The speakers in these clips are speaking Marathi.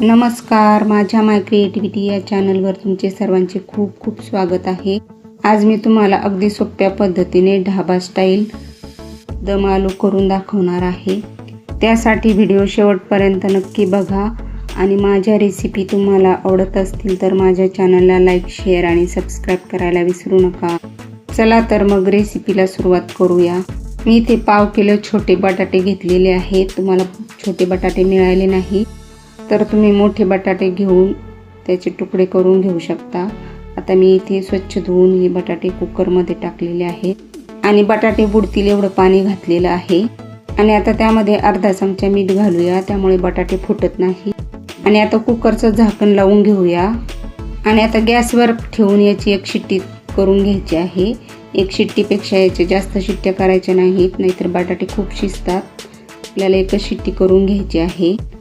नमस्कार माझ्या माय क्रिएटिव्हिटी या चॅनलवर तुमचे सर्वांचे खूप खूप स्वागत आहे. आज मी तुम्हाला अगदी सोप्या पद्धतीने ढाबा स्टाईल दम आलू करून दाखवणार आहे. त्यासाठी व्हिडिओ शेवटपर्यंत नक्की बघा आणि माझ्या रेसिपी तुम्हाला आवडत असतील तर माझ्या चॅनलला लाईक शेअर आणि सबस्क्राईब करायला विसरू नका. चला तर मग रेसिपीला सुरुवात करूया. मी इथे पाव किलो छोटे बटाटे घेतलेले आहेत. तुम्हाला छोटे बटाटे मिळाले नाही. तर तुम्ही मोठे बटाटे घेऊन त्याचे तुकडे करून घेऊ शकता. आता मी इथे स्वच्छ धुवून हे बटाटे कुकरमध्ये टाकलेले आहेत. आणि बटाटे बुडतील एवढं पाणी घातलेलं आहे. आणि आता त्यामध्ये अर्धा चमचा मीठ घालूया. त्यामुळे बटाटे फुटत नाही. आणि आता कुकरचं झाकण लावून घेऊया. आणि आता गॅसवर ठेवून याची एक शिट्टी करून घ्यायची आहे. एक शिट्टीपेक्षा याच्या जास्त शिट्ट्या करायच्या नाहीत नाहीतर बटाटे खूप शिजतात. आपल्याला एकच शिट्टी करून घ्यायची आहे.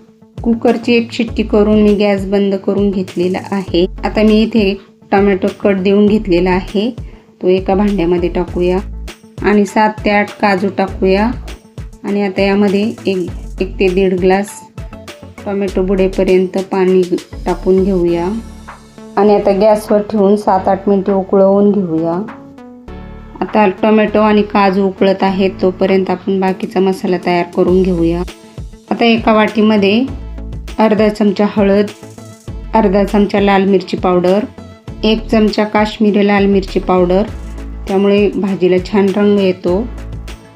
कुकरची एक शिट्टी करून मी गॅस बंद करून घेतलेला आहे. आता मी इथे एक टोमॅटो कट देऊन घेतलेला आहे. तो एका भांड्यामध्ये टाकूया. आणि सात ते आठ काजू टाकूया. आणि आता यामध्ये एक एक ते दीड ग्लास टोमॅटो बुडेपर्यंत पाणी टाकून घेऊया. आणि आता गॅसवर ठेवून सात आठ मिनटे उकळवून घेऊया. आता टोमॅटो आणि काजू उकळत आहेत. तोपर्यंत आपण बाकीचा मसाला तयार करून घेऊया. आता एका वाटीमध्ये अर्धा चमचा हळद अर्धा चमचा लाल मिरची पावडर एक चमचा काश्मीरी लाल मिरची पावडर त्यामुळे भाजीला छान रंग येतो.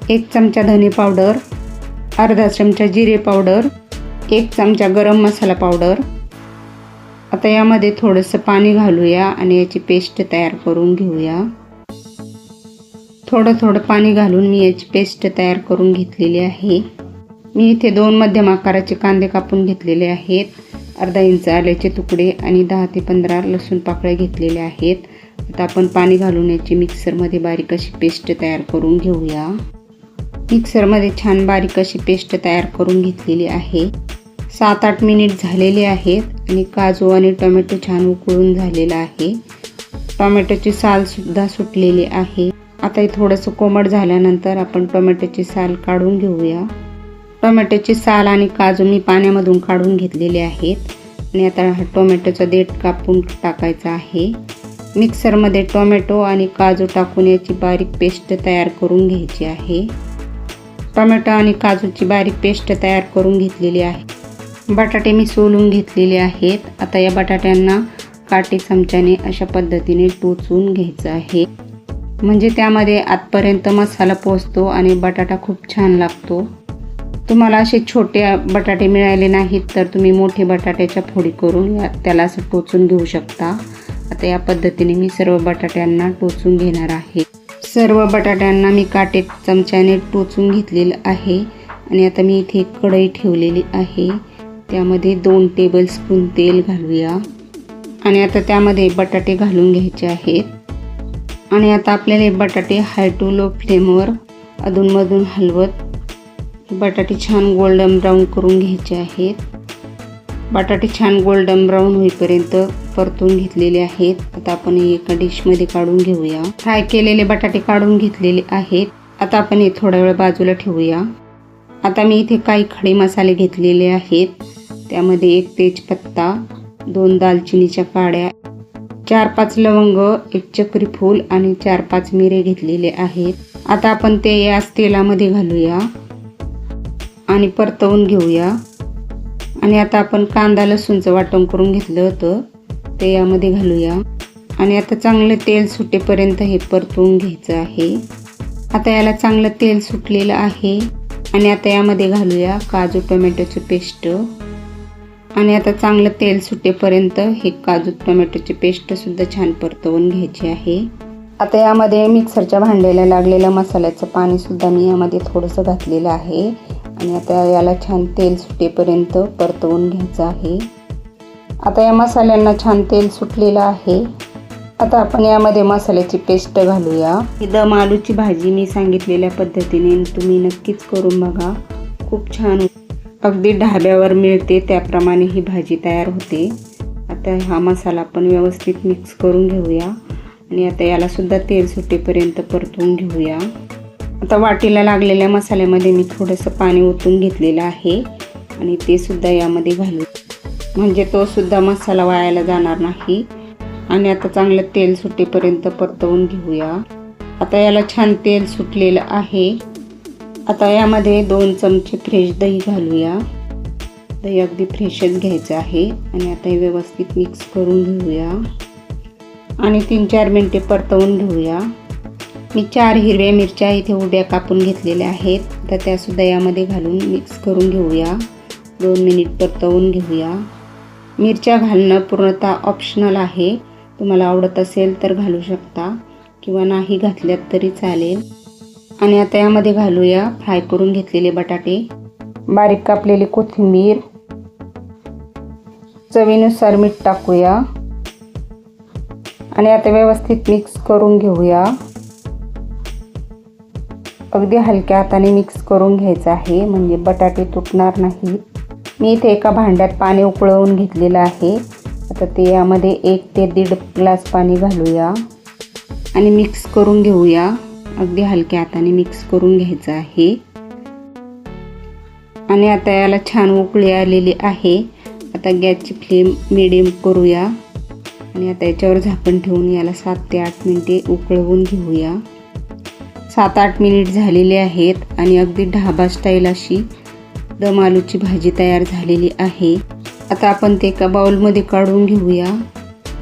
एक चमचा धने पावडर अर्धा चमचा जिरे पावडर एक चमचा गरम मसाला पावडर. आता यामध्ये थोडंसं पाणी घालूया आणि याची पेस्ट तयार करून घेऊया. थोडं थोडं पाणी घालून मी याची पेस्ट तयार करून घेतलेली आहे. मी इथे दोन मध्यम आकाराचे कांदे कापून घेतलेले आहेत. अर्धा इंच आल्याचे तुकडे आणि दहा ते पंधरा लसूण पाकळ्या घेतलेल्या आहेत. आता आपण पाणी घालून याची मिक्सरमध्ये बारीक अशी पेस्ट तयार करून घेऊया. मिक्सरमध्ये छान बारीक अशी पेस्ट तयार करून घेतलेली आहे. सात आठ मिनिट झालेले आहेत आणि काजू आणि टोमॅटो छान उकळून झालेला आहे. टोमॅटोची सालसुद्धा सुटलेली आहे. आता हे थोडंसं कोमट झाल्यानंतर आपण टोमॅटोची साल काढून घेऊया. टोमॅटोची साल आणि काजू मी पाण्यामधून काढून घेतलेले आहेत. आणि आता हा टोमॅटोचा देठ कापून टाकायचा आहे. मिक्सरमध्ये टोमॅटो आणि काजू टाकून याची बारीक पेस्ट तयार करून घ्यायची आहे. टोमॅटो आणि काजूची बारीक पेस्ट तयार करून घेतलेली आहे. बटाटे मी सोलून घेतलेले आहेत. आता या बटाट्यांना काटे चमच्याने अशा पद्धतीने टोचून घ्यायचं आहे. म्हणजे त्यामध्ये आतपर्यंत मसाला पोचतो आणि बटाटा खूप छान लागतो. तुम्हाला असे छोटे बटाटे मिळाले नाहीत तर तुम्ही मोठे बटाट्याच्या फोडी करून या त्याला असं टोचून घेऊ शकता. आता या पद्धतीने मी सर्व बटाट्यांना टोचून घेणार आहे. सर्व बटाट्यांना मी काटे चमच्याने टोचून घेतलेलं आहे आणि आता मी इथे एक कढई ठेवलेली आहे. त्यामध्ये दोन टेबल स्पून तेल घालूया. आणि आता त्यामध्ये बटाटे घालून घ्यायचे आहेत. आणि आता आपल्याला बटाटे हाय टू लो फ्लेमवर अधूनमधून हलवत बटाटे छान गोल्डन ब्राऊन करून घ्यायचे आहेत. बटाटे छान गोल्डन ब्राऊन होईपर्यंत परतून घेतलेले आहेत. आता आपण हे एका डिशमध्ये काढून घेऊया. फ्राय केलेले बटाटे काढून घेतलेले आहेत. आता आपण हे थोडा वेळ बाजूला ठेवूया. आता मी इथे काही खडे मसाले घेतलेले आहेत. त्यामध्ये एक तेजपत्ता दोन दालचिनीच्या काड्या चार पाच लवंग एक चक्री फूल आणि चार पाच मिरे घेतलेले आहेत. आता आपण ते याच तेलामध्ये घालूया. आणि परतवून घेऊया. आणि आता आपण कांदा लसूणचं वाटण करून घेतलं होतं. ते यामध्ये घालूया. आणि आता चांगलं तेल सुटेपर्यंत हे परतवून घ्यायचं आहे. आता याला चांगलं तेल सुटलेलं आहे. आणि आता यामध्ये घालूया काजू टोमॅटोची पेस्ट. आणि आता चांगलं तेल सुटेपर्यंत हे काजू टोमॅटोची पेस्टसुद्धा छान परतवून घ्यायची आहे. आता यामध्ये मिक्सरच्या भांड्याला लागलेलं मसाल्याचं पाणीसुद्धा मी यामध्ये थोडंसं घातलेलं आहे. आणि आता याला छान तेल सुटेपर्यंत परतवून घ्यायचं आहे. आता या मसाल्यांना छान तेल सुटलेलं आहे. आता आपण यामध्ये मसाल्याची पेस्ट घालूया. ही दम आलूची भाजी मी सांगितलेल्या पद्धतीने तुम्ही नक्कीच करून बघा. खूप छान अगदी ढाब्यावर मिळते त्याप्रमाणे ही भाजी तयार होते. आता हा मसाला आपण व्यवस्थित मिक्स करून घेऊया. आणि आता यालासुद्धा तेल सुटेपर्यंत परतवून घेऊया. आता वाटीला लागलेल्या मसाल्यामध्ये मी थोडंसं पाणी ओतून घेतलेलं आहे आणि ते सुद्धा यामध्ये घालू. म्हणजे तो सुद्धा मसाला वाळायला जाणार नाही. आणि आता चांगलं तेल सुटेपर्यंत परतवून घेऊया. आता याला छान तेल सुटलेलं आहे. आता यामध्ये दोन चमचे फ्रेश दही घालूया. दही अगदी फ्रेशच घ्यायचं आहे. आणि आता हे व्यवस्थित मिक्स करून घेऊया. आणि तीन चार मिनटे परतवून घेऊया. मी चार हिरव्या मिरच्या इथे उभ्या कापून घेतलेल्या आहेत. तर त्यासुद्धा यामध्ये घालून मिक्स करून घेऊया. दोन मिनिट परतवून घेऊया. मिरच्या घालणं पूर्णतः ऑप्शनल आहे. तुम्हाला आवडत असेल तर घालू शकता किंवा नाही घातल्यात तरी चालेल. आणि आता यामध्ये घालूया फ्राय करून घेतलेले बटाटे. बारीक कापलेली कोथिंबीर. चवीनुसार मीठ टाकूया. आणि आता व्यवस्थित मिक्स करून घेऊया. अगदी हलक्या हाताने मिक्स करून घ्यायचं आहे. म्हणजे बटाटे तुटणार नाहीत मी इथे एका भांड्यात पाणी उकळवून घेतलेलं आहे. आता ते यामध्ये एक ते दीड ग्लास पाणी घालूया. आणि मिक्स करून घेऊया. अगदी हलक्या हाताने मिक्स करून घ्यायचं आहे. आणि आता याला छान उकळी आलेली आहे. आता गॅसची फ्लेम मिडियम करूया. आणि आता याच्यावर झाकण ठेवून याला सात ते आठ मिनिटे उकळवून घेऊया. सात आठ मिनिट झालेले आहेत आणि अगदी ढाबा स्टाईल अशी दम आलूची भाजी तयार झालेली आहे. आता आपण ते एका बाउलमध्ये काढून घेऊया.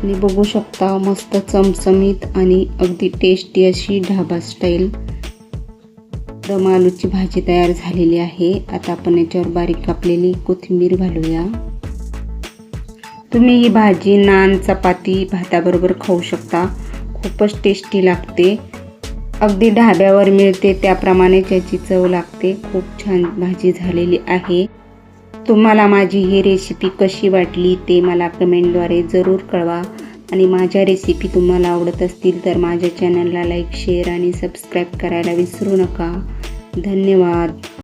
आणि बघू शकता मस्त चमचमीत आणि अगदी टेस्टी अशी ढाबा स्टाईल दम आलूची भाजी तयार झालेली आहे. आता आपण याच्यावर बारीक कापलेली कोथिंबीर घालूया. तुम्ही ही भाजी नान चपाती भाताबरोबर खाऊ शकता. खूपच टेस्टी लागते. अगदी ढाब्यावर मिळते त्याप्रमाणे त्याची चव लागते. खूप छान भाजी झालेली आहे. तुम्हाला माझी ही रेसिपी कशी वाटली ते मला कमेंटद्वारे जरूर कळवा. आणि माझ्या रेसिपी तुम्हाला आवडत असतील तर माझ्या चॅनलला लाईक शेअर आणि सबस्क्राईब करायला विसरू नका. धन्यवाद.